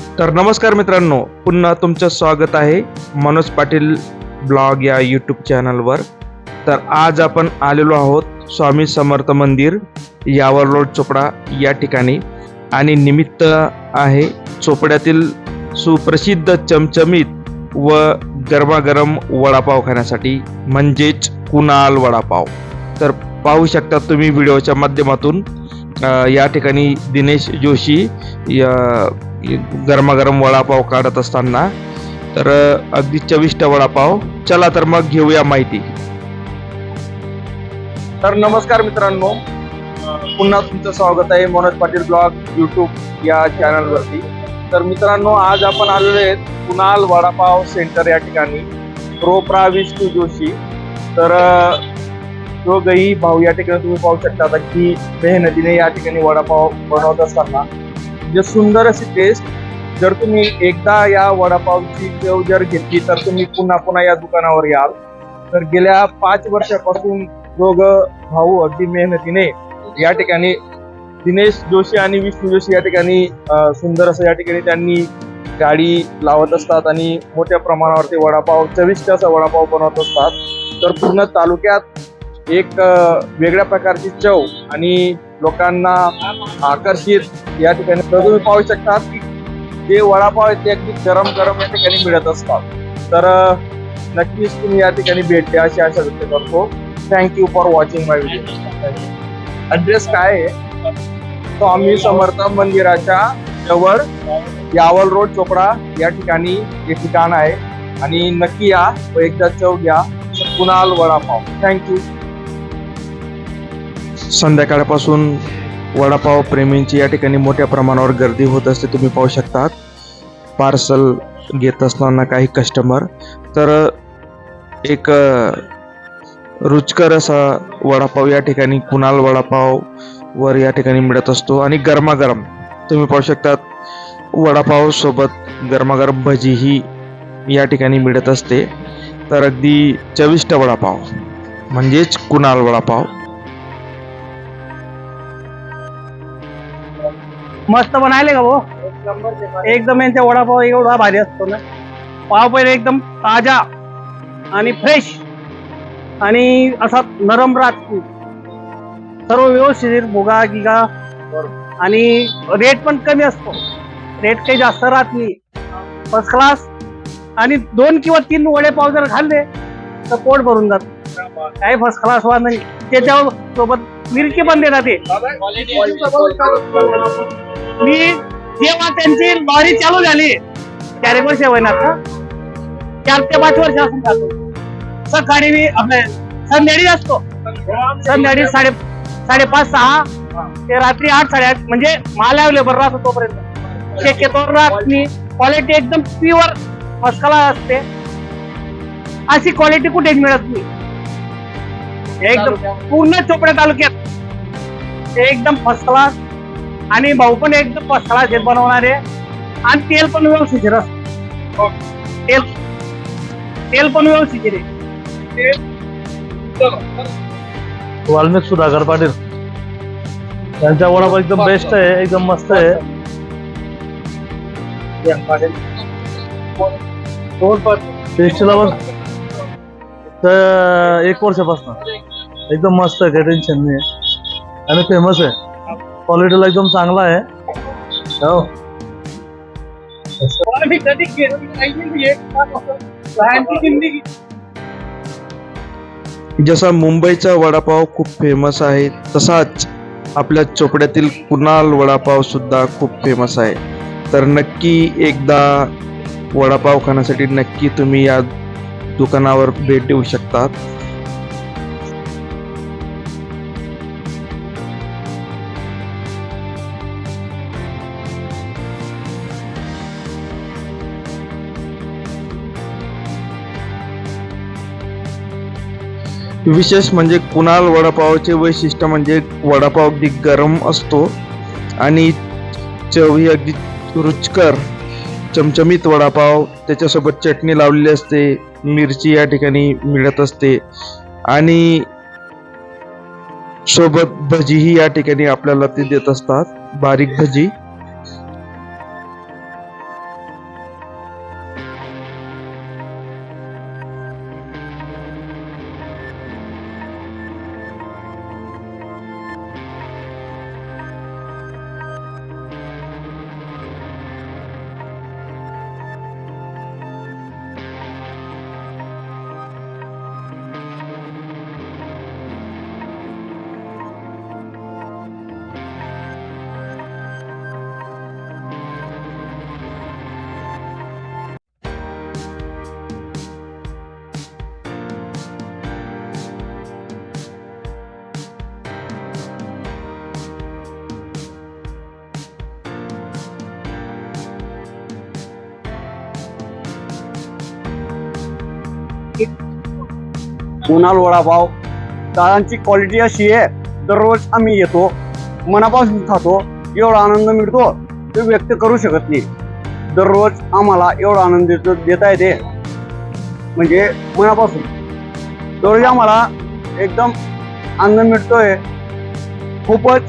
तर नमस्कार मित्रांनो पुन्हा तुमचं स्वागत आहे मनोज पाटील ब्लॉग या यूट्यूब चॅनलवर तर आज आपण आलेलो आहोत स्वामी समर्थ मंदिर यावर रोड चोपडा या ठिकाणी. आणि निमित्त आहे चोपड्यातील सुप्रसिद्ध चमचमीत व गरमागरम वडापाव खाण्यासाठी म्हणजेच कुणाल वडापाव. तर पाहू शकता तुम्ही व्हिडिओच्या माध्यमातून या ठिकाणी दिनेश जोशी या गरमागरम वडापाव काढत असताना. तर अगदी चविष्ट वडापाव. चला तर मग घेऊया माहिती. तर नमस्कार मित्रांनो. पुन्हा तुमचं स्वागत आहे मनोज पाटील ब्लॉग यूट्यूब या चॅनलवरती. तर मित्रांनो आज आपण आलेलो आहेत कुणाल वडापाव सेंटर या ठिकाणी. प्रोप्रा विष्णू जोशी. तर अ, दोघही भाऊ या ठिकाणी तुम्ही पाहू शकता आता की मेहनतीने या ठिकाणी वडापाव बनवत असताना. म्हणजे सुंदर अशी टेस्ट जर तुम्ही एकदा या वडापावची चव जर घेतली तर तुम्ही पुन्हा पुन्हा या दुकानावर याल. तर गेल्या पाच वर्षापासून दोघं भाऊ अगदी मेहनतीने या ठिकाणी दिनेश जोशी आणि विष्णू जोशी या ठिकाणी सुंदर असं या ठिकाणी त्यांनी गाडी लावत असतात आणि मोठ्या प्रमाणावरती वडापाव चविष्ट असा वडापाव बनवत असतात. तर पूर्ण तालुक्यात एक वेगळ्या प्रकारची चव आणि लोकांना आकर्षित या ठिकाणी तर तुम्ही पाहू शकता जे वडापाव आहेत ते अगदी गरम गरम या ठिकाणी मिळत असतात. तर नक्कीच तुम्ही या ठिकाणी भेट द्या अशी आशा व्यक्त करतो. Thank you for watching my video address काय आहे? स्वामी समर्थ मंदिराच्या जवळ यावल रोड चोपडा या ठिकाणी हे ठिकाण आहे. आणि नक्की या व एकदा चव घ्या. कुणाल वडापाव. थँक्यू संध्याकाळपासून वडापाव प्रेमींची या ठिकाणी मोठ्या प्रमाणावर गर्दी होत असते तुम्ही पाहू शकतात. पार्सल घेत असताना काही कस्टमर तर एक रुचकर असा वडापाव या ठिकाणी कुणाल वडापाव वर या ठिकाणी मिळत असतो. आणि गरमागरम तुम्ही पाहू शकतात वडापाव सोबत गरमागरम भजीही या ठिकाणी मिळत असते. तर अगदी चविष्ट वडापाव म्हणजेच कुणाल वडापाव. मस्त बनायले का भाऊ? एकदम यांचा वडापाव एवढा भारी असतो ना. पाव पहिले एकदम ताजा आणि फ्रेश आणि असा नरम राहत सर्व व्यवस्थित भुगा गिगा. आणि रेट पण कमी असतो. रेट काही जास्त राहत नाही. फर्स्ट क्लास आणि दोन किंवा तीन वडेपाव जर खाल्ले तर पोट भरून जात. काही फर्स्ट क्लास वा नाही. त्याच्यावर सोबत मिरची पण देतात ते. मी जेव्हा त्यांची लॉरी चालू झाली कॅरेकोर सेवनात का चार ते पाच वर्ष असून जातो. सकाळी मी आपल्या संध्याकाळी असतो. संध्याकाळी साडे साडेपाच सहा ते रात्री आठ साडेआठ म्हणजे माल अवेलेबल राहतो तोपर्यंत. शक्यतो राहत मी क्वालिटी एकदम प्युअर फर्स्ट क्लास असते. अशी क्वालिटी कुठेच मिळत नाही. एकदम पूर्ण चोपड्या तालुक्यात. एकदम फर्स्ट क्लास आणि भाऊ पण एकदम फर्स्ट क्लास आहेत बनवणारे आणि तेल पण व्यवस्थित असत तेल. तेल पण व्यवस्थित आहे वाल्मिक सुधाकर पाटील. त्यांचा वडापाव एकदम बेस्ट आहे एकदम मस्त आहे. टेस्टला पण. तर एक वर्षापासून. एकदम मस्त आहे काही टेन्शन नाही आहे. आणि फेमस आहे. क्वालिटीला एकदम चांगला आहे. हो. जसा मुंबईचा वडापाव खूप फेमस आहे तसाच आपल्या चोपड्यातील कुणाल वडापाव सुद्धा खूप फेमस आहे. तर नक्की एकदा वडापाव खाण्यासाठी नक्की तुम्ही या दुकानावर भेट देऊ शकतात. विशेष म्हणजे कुणाल वडापावचे वैशिष्ट्य म्हणजे वडापाव अगदी गरम असतो आणि चव ही अगदी रुचकर चमचमीत वडापाव त्याच्यासोबत चटणी लावलेली असते मिरची या ठिकाणी मिळत असते आणि सोबत भजीही या ठिकाणी आपल्याला ते देत असतात बारीक भजी. कुणाल वडापाव दादांची क्वालिटी अशी आहे दररोज आम्ही येतो मनापासून खातो एवढा आनंद मिळतो ते व्यक्त करू शकत नाही. दररोज आम्हाला एवढा आनंद देतो देता येते. म्हणजे मनापासून. दररोज आम्हाला एकदम आनंद मिळतोय. खूपच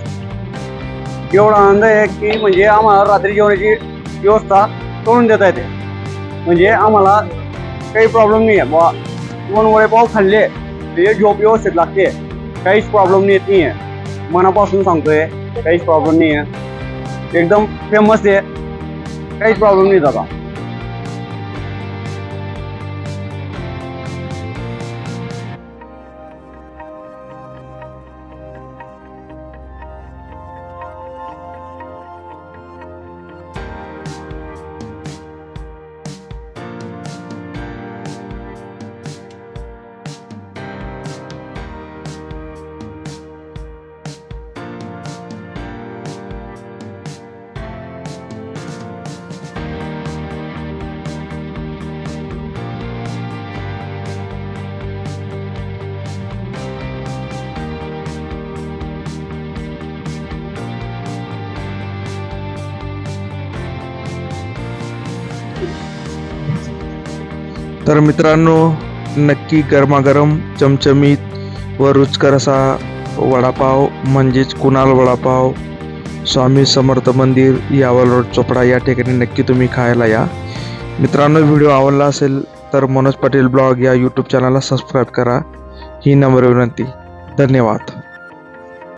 एवढा आनंद आहे की म्हणजे आम्हाला रात्री जेवणाची व्यवस्था करून देता येते. म्हणजे आम्हाला काही प्रॉब्लेम नाही आहे बुवा दोन वडेपाव खाल्ले ते झोप व्यवस्थित लागते. काहीच प्रॉब्लेम येत नाही आहे मनापासून सांगतोय काहीच प्रॉब्लेम नाही आहे एकदम फेमस आहे. काहीच प्रॉब्लेम नाही दादा तर मित्रांनो नक्की गरमागरम चमचमीत व रुचकर असा वडापाव म्हणजेच कुणाल वडापाव स्वामी समर्थ मंदिर यावल रोड चोपडा या ठिकाणी नक्की तुम्ही खायला या. मित्रांनो व्हिडिओ आवडला असेल तर मनोज पाटील ब्लॉग या यूट्यूब चॅनलला सबस्क्राईब करा. ही नम्र विनंती. धन्यवाद.